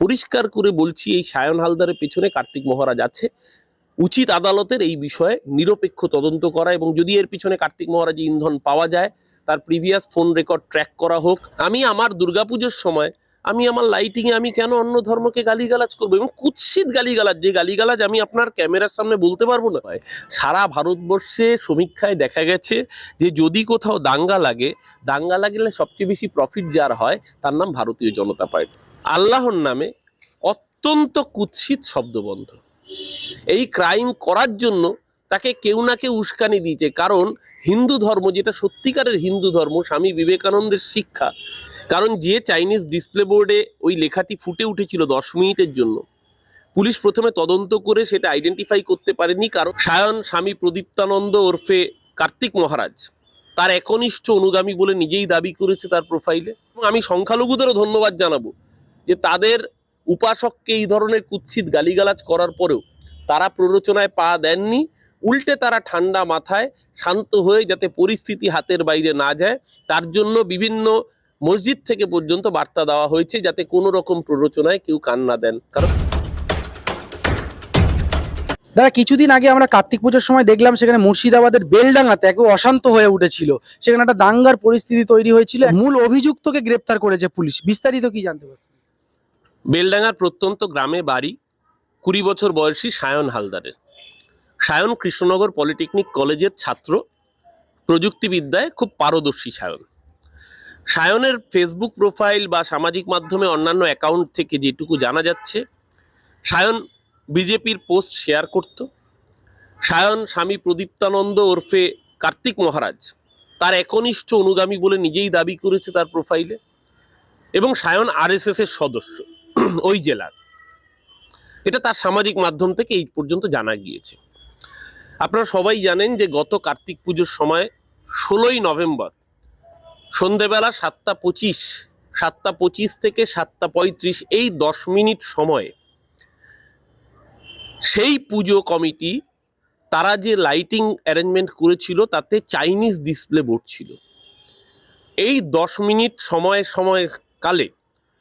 পরিষ্কার করে বলছি, এই সায়ন হালদারের পেছনে কার্তিক মহারাজ আছে। উচিত আদালতের এই বিষয়ে নিরপেক্ষ তদন্ত করা এবং যদি এর পিছনে কার্তিক মহারাজ ইন্ধন পাওয়া যায়, তার প্রিভিয়াস ফোন রেকর্ড ট্র্যাক করা হোক। আমি আমার দুর্গাপুজোর সময় আমি আমার লাইটিংয়ে আমি কেন অন্য ধর্মকে গালিগালাজ করব এবং কুৎসিত গালিগালাজ, যে গালিগালাজ আমি আপনার ক্যামেরার সামনে বলতে পারব না। সারা ভারতবর্ষে সমীক্ষায় দেখা গেছে যে যদি কোথাও দাঙ্গা লাগে, দাঙ্গা লাগলে সবচেয়ে বেশি প্রফিট যার হয়, তার নাম ভারতীয় জনতা পার্টি। আল্লাহর নামে অত্যন্ত কুৎসিত শব্দবন্ধ। এই ক্রাইম করার জন্য তাকে কেউ না কেউ উস্কানি দিয়েছে, কারণ হিন্দু ধর্ম যেটা সত্যিকারের হিন্দু ধর্ম, স্বামী বিবেকানন্দের শিক্ষা, কারণ যে চাইনিজ ডিসপ্লে বোর্ডে ওই লেখাটি ফুটে উঠেছিল দশ মিনিটের জন্য। পুলিশ প্রথমে তদন্ত করে সেটা আইডেন্টিফাই করতে পারেনি, কারণ সায়ন স্বামী প্রদীপ্তানন্দ ওরফে কার্তিক মহারাজ তার একনিষ্ঠ অনুগামী বলে নিজেই দাবি করেছে তার প্রোফাইলে আমি সংখ্যালঘুদেরও ধন্যবাদ জানাব। যে তাদের উপাসককে এই ধরনের কুৎসিত গালিগালাজ করার পরেও তারা প্ররোচনায় পা দেননি, উল্টে তারা ঠান্ডা মাথায় শান্ত হয়ে যাতে পরিস্থিতি হাতের বাইরে না যায়, তার জন্য বিভিন্ন মসজিদ থেকে পর্যন্ত বার্তা দেওয়া হয়েছে যাতে কোনো রকম প্ররোচনায় কেউ কান না দেন। কারণ দাদা, কিছুদিন আগে আমরা কার্তিক পুজোর সময় দেখলাম সেখানে মুর্শিদাবাদের বেলডাঙ্গাতে একে অশান্ত হয়ে উঠেছিল। সেখানে একটা দাঙ্গার পরিস্থিতি তৈরি হয়েছিল। মূল অভিযুক্তকে গ্রেপ্তার করেছে পুলিশ। বিস্তারিত কি জানতে পারছেন? বেলডাঙ্গার প্রত্যন্ত গ্রামে বাড়ি কুড়ি বছর বয়সী সায়ন হালদারের। সায়ন কৃষ্ণনগর পলিটেকনিক কলেজের ছাত্র, প্রযুক্তিবিদ্যায় খুব পারদর্শী সায়ন। সায়নের ফেসবুক প্রোফাইল বা সামাজিক মাধ্যমে অন্যান্য অ্যাকাউন্ট থেকে যেটুকু জানা যাচ্ছে, সায়ন বিজেপির পোস্ট শেয়ার করত। সায়ন স্বামী প্রদীপ্তানন্দ ওরফে কার্তিক মহারাজ তার একনিষ্ঠ অনুগামী বলে নিজেই দাবি করেছে তার প্রোফাইলে এবং সায়ন আরএসএস এর সদস্য। ওই জেলার। এটা তার সামাজিক মাধ্যম থেকে এই পর্যন্ত জানা গিয়েছে। আপনারা সবাই জানেন যে গত কার্তিক পুজোর সময় ষোলোই নভেম্বর সন্ধেবেলা সাতটা পঁচিশ সাতটা পঁচিশ থেকে সাতটা পঁয়ত্রিশ এই দশ মিনিট সময়ে সেই পুজো কমিটি, তারা যে লাইটিং অ্যারেঞ্জমেন্ট করেছিল তাতে চাইনিজ ডিসপ্লে বোর্ড ছিল। এই দশ মিনিট সময় সময় কালে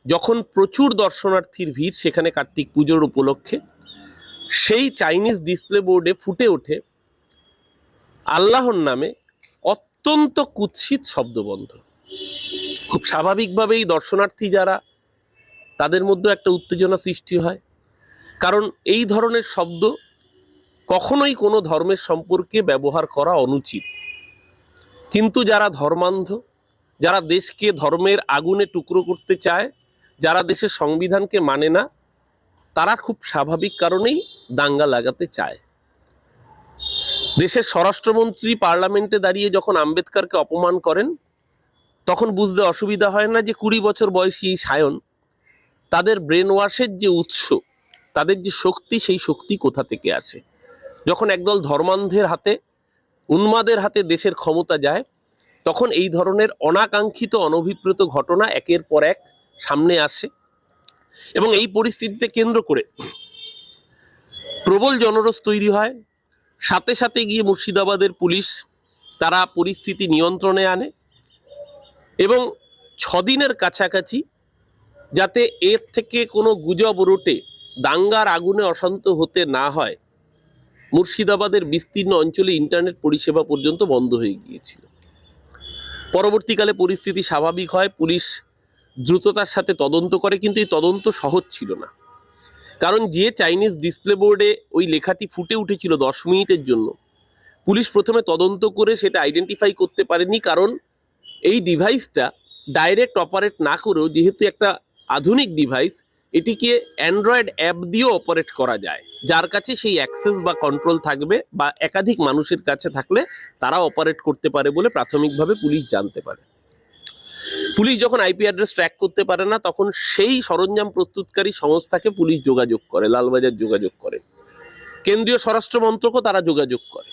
যখন প্রচুর দর্শনার্থীর ভিড় সেখানে কার্তিক পুজোর উপলক্ষে, সেই চাইনিজ ডিসপ্লে বোর্ডে ফুটে ওঠে আল্লাহর নামে অত্যন্ত কুৎসিত শব্দবন্ধ। খুব স্বাভাবিকভাবেই দর্শনার্থী যারা, তাদের মধ্যে একটা উত্তেজনা সৃষ্টি হয়। কারণ এই ধরনের শব্দ কখনোই কোনো ধর্মের সম্পর্কে ব্যবহার করা অনুচিত। কিন্তু যারা ধর্মান্ধ, যারা দেশকে ধর্মের আগুনে টুকরো করতে চায় যারা দেশের সংবিধানকে মানে না, তারা খুব স্বাভাবিক কারণেই দাঙ্গা লাগাতে চায়। দেশের স্বরাষ্ট্রমন্ত্রী পার্লামেন্টে দাঁড়িয়ে যখন আম্বেদকরকে অপমান করেন, তখন বুঝতে অসুবিধা হয় না যে কুড়ি বছর বয়সী সায়ন, তাদের ব্রেন ওয়াশের যে উৎস, তাদের যে শক্তি, সেই শক্তি কোথা থেকে আসে? যখন একদল ধর্মান্ধের হাতে, উন্মাদের হাতে দেশের ক্ষমতা যায়, তখন এই ধরনের অনাকাঙ্ক্ষিত, অনভিপ্রেত ঘটনা একের পর এক সামনে আসে এবং এই পরিস্থিতিতে কেন্দ্র করে প্রবল জনরোষ তৈরি হয়। সাথে সাথে গিয়ে মুর্শিদাবাদের পুলিশ তারা পরিস্থিতি নিয়ন্ত্রণে আনে এবং ছদিনের কাছাকাছি যাতে এর থেকে কোনো গুজব রোটে দাঙ্গার আগুনে অশান্ত হতে না হয়, মুর্শিদাবাদের বিস্তীর্ণ অঞ্চলে ইন্টারনেট পরিষেবা পর্যন্ত বন্ধ হয়ে গিয়েছিল। পরবর্তীকালে পরিস্থিতি স্বাভাবিক হয়। পুলিশ দ্রুততার সাথে তদন্ত করে, কিন্তু এই তদন্ত সহজ ছিল না। কারণ যে চাইনিজ ডিসপ্লে বোর্ডে ওই লেখাটি ফুটে উঠেছিল দশ মিনিটের জন্য, পুলিশ প্রথমে তদন্ত করে সেটা আইডেন্টিফাই করতে পারেনি, কারণ এই ডিভাইসটা ডাইরেক্ট অপারেট না করেও, যেহেতু একটা আধুনিক ডিভাইস এটিকে অ্যান্ড্রয়েড অ্যাপ দিয়েও অপারেট করা যায়। যার কাছে সেই অ্যাক্সেস বা কন্ট্রোল থাকবে বা একাধিক মানুষের কাছে থাকলে তারা অপারেট করতে পারে বলে প্রাথমিকভাবে পুলিশ জানতে পারে। পুলিশ যখন আইপি অ্যাড্রেস ট্র্যাক করতে পারে না, তখন সেই সরঞ্জাম প্রস্তুতকারী সংস্থাকে পুলিশ যোগাযোগ করে, লালবাজার যোগাযোগ করে। কেন্দ্রীয় স্বরাষ্ট্র মন্ত্রকও তারা যোগাযোগ করে।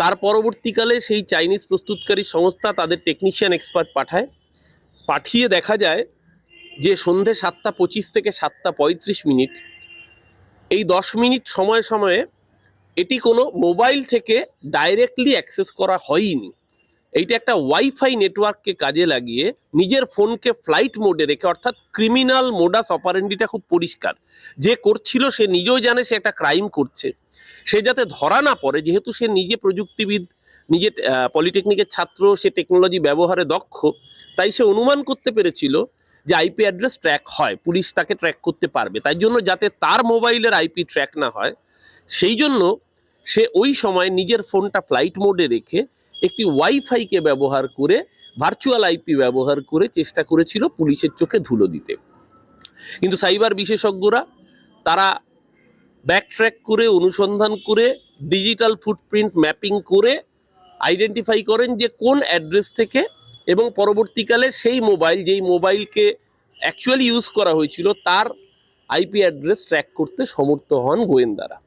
তার পরবর্তীকালে সেই চাইনিজ প্রস্তুতকারী সংস্থা তাদের টেকনিশিয়ান এক্সপার্ট পাঠায়। পাঠিয়ে দেখা যায় যে সন্ধে সাতটা পঁচিশ থেকে সাতটা পঁয়ত্রিশ মিনিট, এই দশ মিনিট সময়ে সময়ে এটি কোনো মোবাইল থেকে ডাইরেক্টলি অ্যাক্সেস করা হয়নি। এইটা একটা ওয়াইফাই নেটওয়ার্ককে কাজে লাগিয়ে নিজের ফোনকে ফ্লাইট মোডে রেখে, অর্থাৎ ক্রিমিনাল মোডাস অপারেন্ডিটা খুব পরিষ্কার। যে করছিল সে নিজেও জানে সে একটা ক্রাইম করছে। সে যাতে ধরা না পড়ে, যেহেতু সে নিজে প্রযুক্তিবিদ, নিজে পলিটেকনিকের ছাত্র, সে টেকনোলজি ব্যবহারে দক্ষ, তাই সে অনুমান করতে পেরেছিল যে আইপি অ্যাড্রেস ট্র্যাক হয়, পুলিশ তাকে ট্র্যাক করতে পারবে। তাই জন্য যাতে তার মোবাইলের আইপি ট্র্যাক না হয়, সেই জন্য সে ওই সময় নিজের ফোনটা ফ্লাইট মোডে রেখে একটি ওয়াইফাইকে ব্যবহার করে ভার্চুয়াল আইপি ব্যবহার করে চেষ্টা করেছিল পুলিশের চোখে ধুলো দিতে। কিন্তু সাইবার বিশেষজ্ঞরা, তারা ব্যাকট্র্যাক করে, অনুসন্ধান করে ডিজিটাল ফুটপ্রিন্ট ম্যাপিং করে আইডেন্টিফাই করেন যে কোন অ্যাড্রেস থেকে এবং পরবর্তীকালে সেই মোবাইল যেই মোবাইলকে অ্যাকচুয়ালি ইউজ করা হয়েছিল, তার আইপি অ্যাড্রেস ট্র্যাক করতে সমর্থ হন গোয়েন্দারা।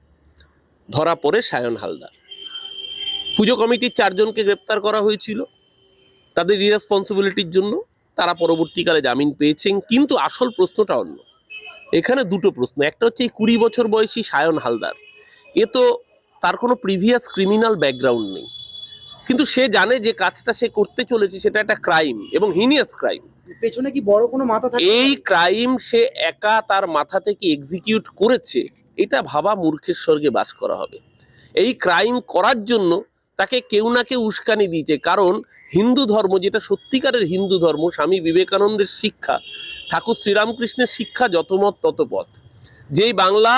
ধরা পড়ে সায়ন হালদার। পুজো কমিটির চারজনকে গ্রেপ্তার করা হয়েছিল। তাদের ইরেসপন্সিবিলিটির জন্য তারা পরবর্তীকালে জামিন পেয়েছেন কিন্তু আসল প্রশ্নটা অন্য। এখানে দুটো প্রশ্ন একটা হচ্ছে এই কুড়ি বছর বয়সী সায়ন হালদার এ তো তার কোনো প্রিভিয়াস ক্রিমিনাল ব্যাকগ্রাউন্ড নেই। কিন্তু সে জানে যে কাজটা সে করতে চলেছে সেটা একটা ক্রাইম এবং হিনিয়াস ক্রাইম পেছনে কি বড় কোনো মাথা থাকে এই ক্রাইম সে একা তার মাথা থেকে এক্সিকিউট করেছে এটা ভাবা মূর্খের স্বর্গে বাস করা হবে। এই ক্রাইম করার জন্য তাকে কেউ না কেউ উস্কানি দিয়েছে। কারণ হিন্দু ধর্ম, যেটা সত্যিকারের হিন্দু ধর্ম, স্বামী বিবেকানন্দের শিক্ষা, ঠাকুর শ্রীরামকৃষ্ণের শিক্ষা যত মত তত পথ। যেই বাংলা,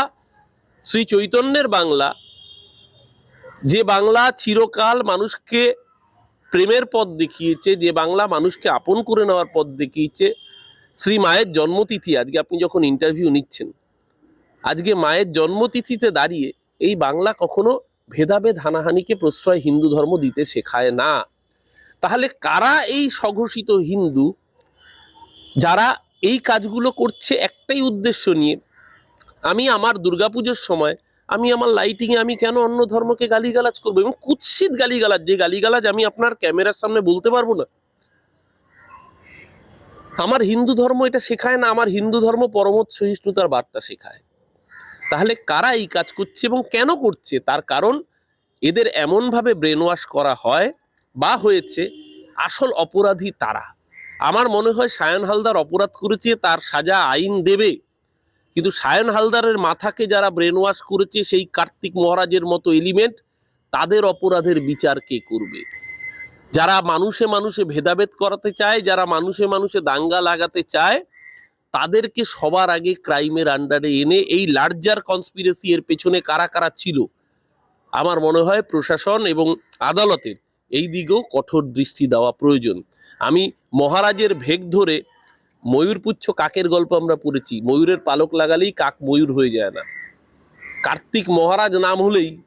শ্রী চৈতন্যের বাংলা, যে বাংলা চিরকাল মানুষকে প্রেমের পথ দেখিয়েছে, যে বাংলা মানুষকে আপন করে নেওয়ার পথ দেখিয়েছে, শ্রী মায়ের জন্মতিথি আজকে আপনি যখন ইন্টারভিউ নিচ্ছেন, আজকে মায়ের জন্মতিথিতে দাঁড়িয়ে এই বাংলা কখনো ভেদাভেদ হানাহানিকে প্রশ্রয় হিন্দু ধর্ম দিতে শেখায় না। তাহলে কারা এই স্বঘোষিত হিন্দু যারা এই কাজগুলো করছে একটাই উদ্দেশ্য নিয়ে? আমি আমার দুর্গাপুজোর সময় আমি আমার লাইটিংয়ে আমি কেন অন্য ধর্মকে গালিগালাজ করব এবং কুৎসিত গালিগালাজ, যে গালিগালাজ আমি আপনার ক্যামেরার সামনে বলতে পারব না? আমার হিন্দু ধর্ম এটা শেখায় না, আমার হিন্দু ধর্ম পরমত সহিষ্ণুতার বার্তা শেখায়। তাহলে কারা এই কাজ করছে এবং কেন করছে? তার কারণ এদের এমনভাবে ব্রেন ওয়াশ করা হয় বা হয়েছে আসল অপরাধী তারা। আমার মনে হয় সায়ন হালদার অপরাধ করেছে, তার সাজা আইন দেবে। কিন্তু সায়ন হালদারের মাথাকে যারা ব্রেন ওয়াশ করেছে, সেই কার্তিক মহারাজের মতো এলিমেন্ট তাদের অপরাধের বিচার কে করবে? যারা মানুষে মানুষে ভেদাভেদ করাতে চায়, যারা মানুষে মানুষে দাঙ্গা লাগাতে চায় তাদেরকে সবার আগে ক্রাইমের আন্ডারে এনে এই লার্জার কনস্পিরেসি এর পেছনে কারা কারা ছিল? আমার মনে হয় প্রশাসন এবং আদালতের এই দিকেও কঠোর দৃষ্টি দেওয়া প্রয়োজন। আমি মহারাজের ভেগ ধরে ময়ূরপুচ্ছ কাকের গল্প আমরা পড়েছি। ময়ূরের পালক লাগালেই কাক ময়ূর হয়ে যায় না। কার্তিক মহারাজ নাম হলেই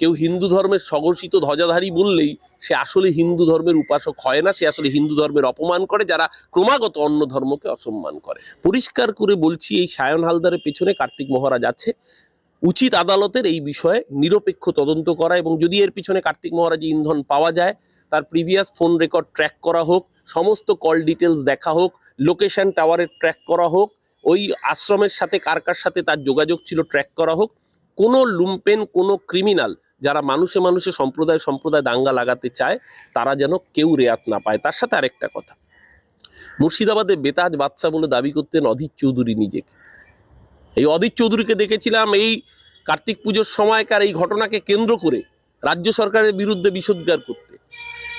কেউ হিন্দু ধর্মের স্বঘোষিত ধ্বজাধারী বললেই সে আসলে হিন্দু ধর্মের উপাসক হয় না, সে আসলে হিন্দু ধর্মের অপমান করে যারা ক্রমাগত অন্য ধর্মকে অসম্মান করে। পরিষ্কার করে বলছি, এই সায়ন হালদারের পেছনে কার্তিক মহারাজ আছে। উচিত আদালতের এই বিষয়ে নিরপেক্ষ তদন্ত করা এবং যদি এর পিছনে কার্তিক মহারাজের ইন্ধন পাওয়া যায়, তার প্রিভিয়াস ফোন রেকর্ড ট্র্যাক করা হোক, সমস্ত কল ডিটেলস দেখা হোক, লোকেশন টাওয়ারের ট্র্যাক করা হোক, ওই আশ্রমের সাথে কার কার সাথে তার যোগাযোগ ছিল ট্র্যাক করা হোক, কোনো লুম্পেন, কোনো ক্রিমিনাল যারা মানুষে মানুষে সম্প্রদায় সম্প্রদায় দাঙ্গা লাগাতে চায়, তারা যেন কেউ রেয়াত না পায়। তার সাথে আরেকটা কথা। মুর্শিদাবাদে বেতাজ বাচ্চা বলে দাবি করতেন অধীর চৌধুরী নিজেকে। এই অধীর চৌধুরীকে দেখেছিলাম এই কার্তিক পুজোর সময়কার এই ঘটনাকে কেন্দ্র করে রাজ্য সরকারের বিরুদ্ধে বিষোদ্গার করতে।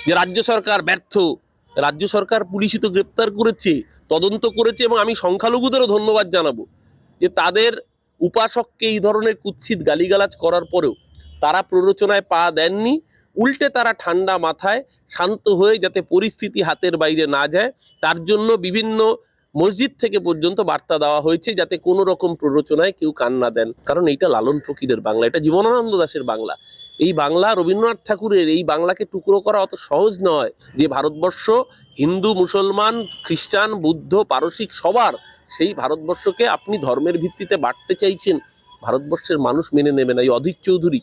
যে রাজ্য সরকার ব্যর্থ, রাজ্য সরকার পুলিশই তো গ্রেপ্তার করেছে, তদন্ত করেছে এবং আমি সংখ্যালঘুদেরও ধন্যবাদ জানাব যে তাদের উপাসককে এই ধরনের কুৎসিত গালিগালাজ করার পরেও তারা প্ররোচনায় পা দেননি, উল্টে তারা ঠান্ডা মাথায় শান্ত হয়ে যাতে পরিস্থিতি হাতের বাইরে না যায়। তার জন্য বিভিন্ন মসজিদ থেকে পর্যন্ত বার্তা দেওয়া হয়েছে যাতে কোনো রকম প্ররোচনায় কেউ কান না দেন। কারণ এইটা লালন ফকিরের বাংলা, এটা জীবনানন্দ দাসের বাংলা। এই বাংলা রবীন্দ্রনাথ ঠাকুরের এই বাংলাকে টুকরো করা অত সহজ নয় যে ভারতবর্ষ হিন্দু, মুসলমান, খ্রিস্টান, বুদ্ধ, পারসিক সবার সেই ভারতবর্ষকে আপনি ধর্মের ভিত্তিতে বাড়তে চাইছেন। ভারতবর্ষের মানুষ মেনে নেবে না। এই অধীর চৌধুরী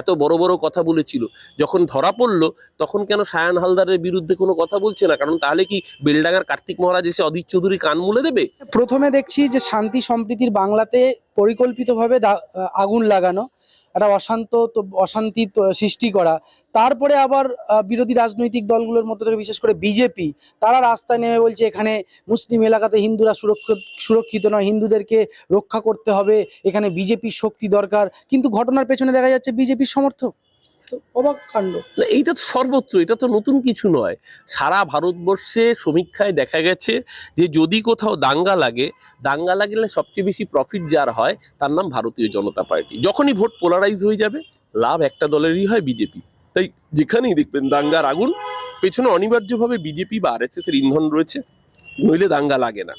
এত বড় বড় কথা বলেছিল। যখন ধরা পড়ল, তখন কেন সায়ান হালদারের বিরুদ্ধে কোনো কথা বলছে না? কারণ তাহলে কি বেলডাঙ্গার কার্তিক মহারাজ এসে অধীর চৌধুরী কান মুলে দেবে? প্রথমে দেখছি যে শান্তি সম্প্রীতির বাংলাতে পরিকল্পিতভাবে আগুন লাগানো। একটা অশান্ত অশান্তি সৃষ্টি করা। তারপরে আবার বিরোধী রাজনৈতিক দলগুলোর মধ্যে থেকে বিশেষ করে বিজেপি, তারা রাস্তায় নেমে বলছে এখানে মুসলিম এলাকাতে হিন্দুরা সুরক্ষিত সুরক্ষিত নয়, হিন্দুদেরকে রক্ষা করতে হবে, এখানে বিজেপির শক্তি দরকার। কিন্তু ঘটনার পেছনে দেখা যাচ্ছে বিজেপির সমর্থক। অবাক কাণ্ড। এইটা তো সর্বত্র, এটা তো নতুন কিছু নয়। সারা ভারতবর্ষে সমীক্ষায় দেখা গেছে যে যদি কোথাও দাঙ্গা লাগে, দাঙ্গা লাগলে সবচেয়ে বেশি প্রফিট যার হয়, তার নাম ভারতীয় জনতা পার্টি। যখনই ভোট পোলারাইজ হয়ে যাবে, লাভ একটা দলেরই হয় বিজেপি তাই যেখানেই দেখবেন দাঙ্গার আগুন, পেছনে অনিবার্যভাবে বিজেপি বা আরএসএস এর ইন্ধন রয়েছে, নইলে দাঙ্গা লাগে না।